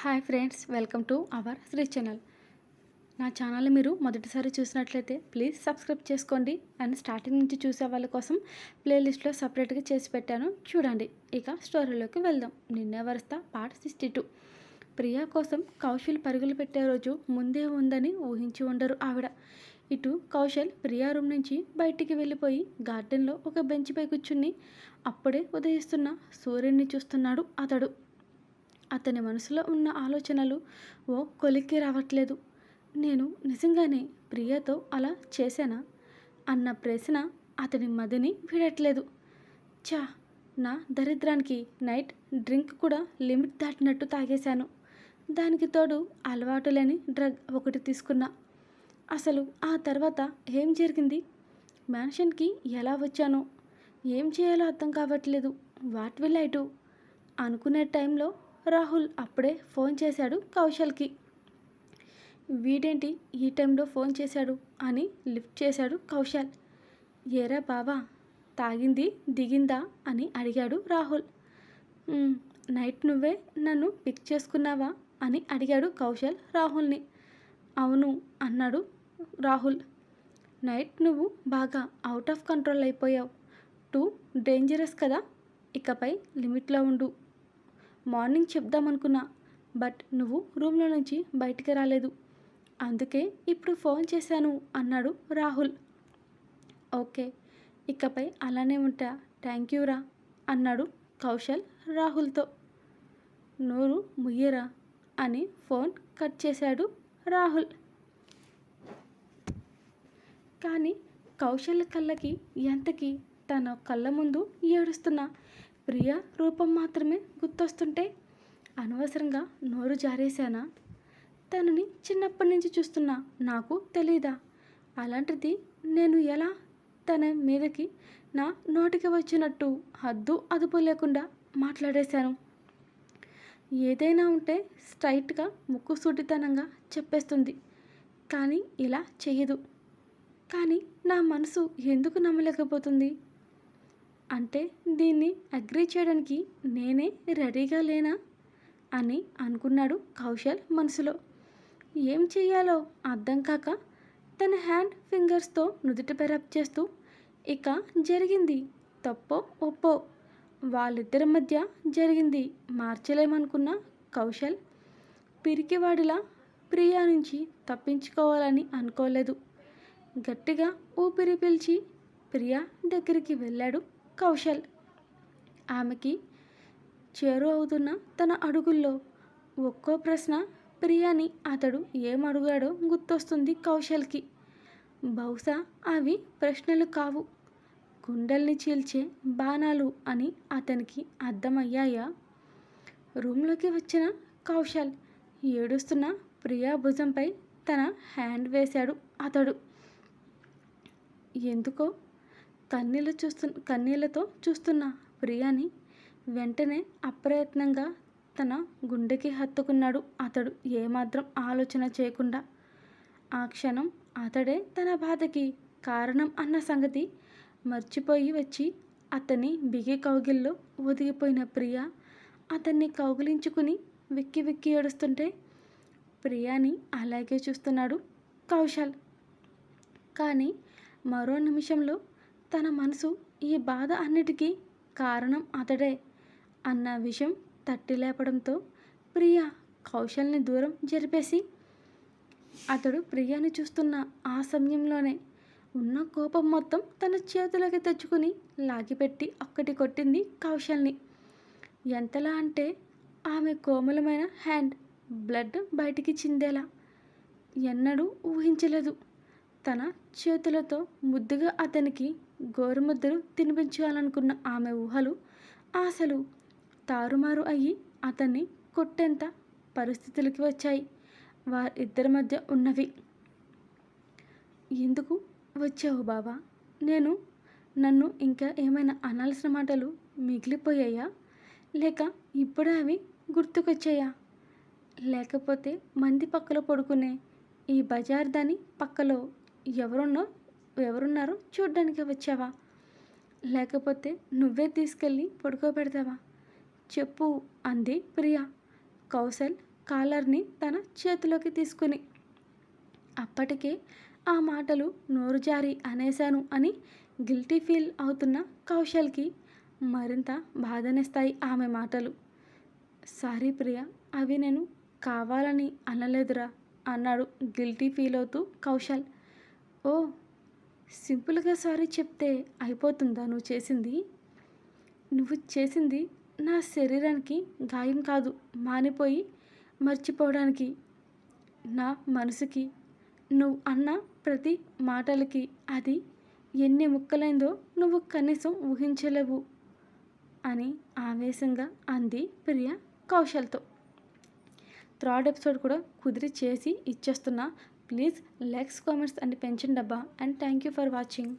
Hi friends welcome to our Sri channel. నా ఛానల్ని మీరు మొదటిసారి చూసినట్లయితే ప్లీజ్ సబ్స్క్రైబ్ చేసుకోండి. అండ్ స్టార్టింగ్ నుంచి చూసే వాళ్ళ కోసం ప్లేలిస్ట్లో సపరేట్గా చేసి పెట్టాను. చూడండి ఇక స్టోరీలోకి వెళ్దాం. నిన్నే వరస్త పార్ట్ సిక్స్టీ టూ. ప్రియా కోసం కౌశల్ పరుగులు పెట్టే రోజు ముందే ఉందని ఊహించి ఉండరు ఆవిడ. ఇటు కౌశల్ ప్రియా రూమ్ నుంచి బయటికి వెళ్ళిపోయి గార్డెన్లో ఒక బెంచ్పై కూర్చుని అప్పుడే ఉదయిస్తున్న సూర్యుడిని చూస్తున్నాడు అతడు. అతని మనసులో ఉన్న ఆలోచనలు ఓ కొలిక్కి రావట్లేదు. నేను నిజంగానే ప్రియతో అలా చేశానా? అన్న ప్రశ్న అతని మదిని విడట్లేదు. చా నా దరిద్రానికి నైట్ డ్రింక్ కూడా లిమిట్ దాటినట్టు తాగేశాను. దానికి తోడు అలవాటు లేని డ్రగ్ ఒకటి తీసుకున్నా. అసలు ఆ తర్వాత ఏం జరిగింది? మ్యాన్షన్కి ఎలా వచ్చానో? ఏం చేయాలో అర్థం కావట్లేదు. What will I do? అనుకునే టైంలో రాహుల్ అప్పుడే ఫోన్ చేశాడు కౌశల్కి. వీడేంటి ఈ టైంలో ఫోన్ చేశాడు? అని లిఫ్ట్ చేశాడు కౌశల్. ఏరా బావా తాగింది దిగిందా? అని అడిగాడు రాహుల్. నైట్ నువ్వే నన్ను పిక్ చేసుకున్నావా? అని అడిగాడు కౌశల్ రాహుల్ని. అవును అన్నాడు రాహుల్. నైట్ నువ్వు బాగా అవుట్ ఆఫ్ కంట్రోల్ అయిపోయావు. టూ డేంజరస్ కదా ఇకపై లిమిట్లో ఉండు. మార్నింగ్ చెప్దామనుకున్నా బట్ నువ్వు రూమ్లో నుంచి బయటికి రాలేదు. అందుకే ఇప్పుడు ఫోన్ చేశాను అన్నాడు రాహుల్. ఓకే ఇకపై అలానే ఉంటా. థ్యాంక్ యూ రా అన్నాడు కౌశల్ రాహుల్తో. నోరు ముయ్యరా అని ఫోన్ కట్ చేశాడు రాహుల్. కానీ కౌశల్ కళ్ళకి ఎంతకి తన కళ్ళ ముందు ఏడుస్తున్న. ప్రియ రూపం మాత్రమే గుర్తొస్తుంటే అనవసరంగా నోరు జారేశానా? తనని చిన్నప్పటి నుంచి చూస్తున్నా నాకు తెలీదా? అలాంటిది నేను ఎలా తన మీదకి నా నోటికి వచ్చినట్టు హద్దు అదుపు లేకుండా మాట్లాడేశాను. ఏదైనా ఉంటే స్ట్రైట్గా ముక్కు సూటితనంగా చెప్పేస్తుంది. కానీ ఇలా చేయదు కానీ నా మనసు ఎందుకు నమ్మలేకపోతుంది? అంటే దీన్ని అగ్రీ చేయడానికి నేనే రెడీగా లేనా? అని అనుకున్నాడు కౌశల్ మనసులో. ఏం చేయాలో అర్థం కాక తన హ్యాండ్ ఫింగర్స్తో నుదుట పెరప్ చేస్తూ ఇక జరిగింది తప్పో ఒప్పో. వాళ్ళిద్దరి మధ్య జరిగింది మార్చలేమనుకున్న కౌశల్. పిరికివాడిలా ప్రియా నుంచి తప్పించుకోవాలని అనుకోలేదు. గట్టిగా ఊపిరి పిలిచి ప్రియా దగ్గరికి వెళ్ళాడు. కౌశల్. ఆమెకి చేరు అవుతున్న తన అడుగుల్లో ఒక్కో ప్రశ్న ప్రియాని అతడు ఏం అడుగాడో గుర్తొస్తుంది కౌశల్కి. బహుశా అవి ప్రశ్నలు కావు. గుండెల్ని చీల్చే బాణాలు అని అతనికి అర్థమయ్యాయా? రూమ్లోకి వచ్చిన కౌశల్ ఏడుస్తున్న ప్రియా భుజంపై తన హ్యాండ్ వేశాడు అతడు. ఎందుకో కన్నీళ్ళు చూస్తు కన్నీళ్ళతో చూస్తున్న ప్రియాని వెంటనే అప్రయత్నంగా తన గుండెకి హత్తుకున్నాడు. అతడు ఏమాత్రం ఆలోచన చేయకుండా ఆ క్షణం అతడే తన బాధకి కారణం అన్న సంగతి మర్చిపోయి వచ్చి అతని బిగి కౌగిల్లో ఒదిగిపోయిన ప్రియ అతన్ని కౌగిలించుకుని వెక్కి వెక్కి ఏడుస్తుంటే ప్రియాని అలాగే చూస్తున్నాడు కౌశల్. కానీ మరో నిమిషంలో తన మనసు ఈ బాధ అన్నిటికీ కారణం అతడే అన్న విషయం తట్టి లేపడంతో ప్రియ కౌశల్ని దూరం జరిపేసి అతడు ప్రియాని చూస్తున్న ఆ సమయంలోనే ఉన్న కోపం మొత్తం తన చేతులకి తెచ్చుకుని లాగిపెట్టి ఒక్కటి కొట్టింది కౌశల్ని. ఎంతలా అంటే ఆమె కోమలమైన హ్యాండ్ బ్లడ్ బయటికి చిందేలా. ఎన్నడూ ఊహించలేదు. తన చేతులతో ముద్దుగా అతనికి గోరుముద్దలు తినిపించాలనుకున్న ఆమె ఊహలు ఆశలు తారుమారు అయ్యి అతన్ని కొట్టేంత పరిస్థితులకి వచ్చాయి. వారిద్దరి మధ్య ఉన్నవి ఎందుకు వచ్చావు బాబా నేను నన్ను ఇంకా ఏమైనా అనాల్సిన మాటలు మిగిలిపోయాయా? లేక ఇప్పుడే అవి గుర్తుకొచ్చాయా? లేకపోతే మంది పక్కలో పడుకునే ఈ బజార్ దాని పక్కలో ఎవరున్నో ఎవరున్నారో చూడ్డానికి వచ్చావా? లేకపోతే నువ్వే తీసుకెళ్ళి పడుకోబెడతావా చెప్పు అంది ప్రియా. కౌశల్ కాలర్ని తన చేతిలోకి తీసుకుని. అప్పటికే ఆ మాటలు నోరు జారి అనేశాను అని గిల్టీ ఫీల్ అవుతున్న కౌశల్కి మరింత బాధనిస్తాయి ఆమె మాటలు. సారీ ప్రియ అవి నేను కావాలని అనలేదురా అన్నాడు గిల్టీ ఫీల్ అవుతూ కౌశల్. ఓ సింపుల్గా సారీ చెప్తే అయిపోతుందా నువ్వు చేసింది? నువ్వు చేసింది నా శరీరానికి గాయం కాదు మానిపోయి మర్చిపోవడానికి. నా మనసుకి నువ్వు అన్న ప్రతి మాటలకి అది ఎన్ని ముక్కలైందో నువ్వు కనీసం ఊహించలేవు అని ఆవేశంగా అంది ప్రియ కౌశల్తో. థర్డ్ ఎపిసోడ్ కూడా కుదిరి చేసి ఇచ్చేస్తున్నా ప్లీజ్ లైక్స్ కామెంట్స్ అండ్ పెంచండి డబ్బా and thank you for watching.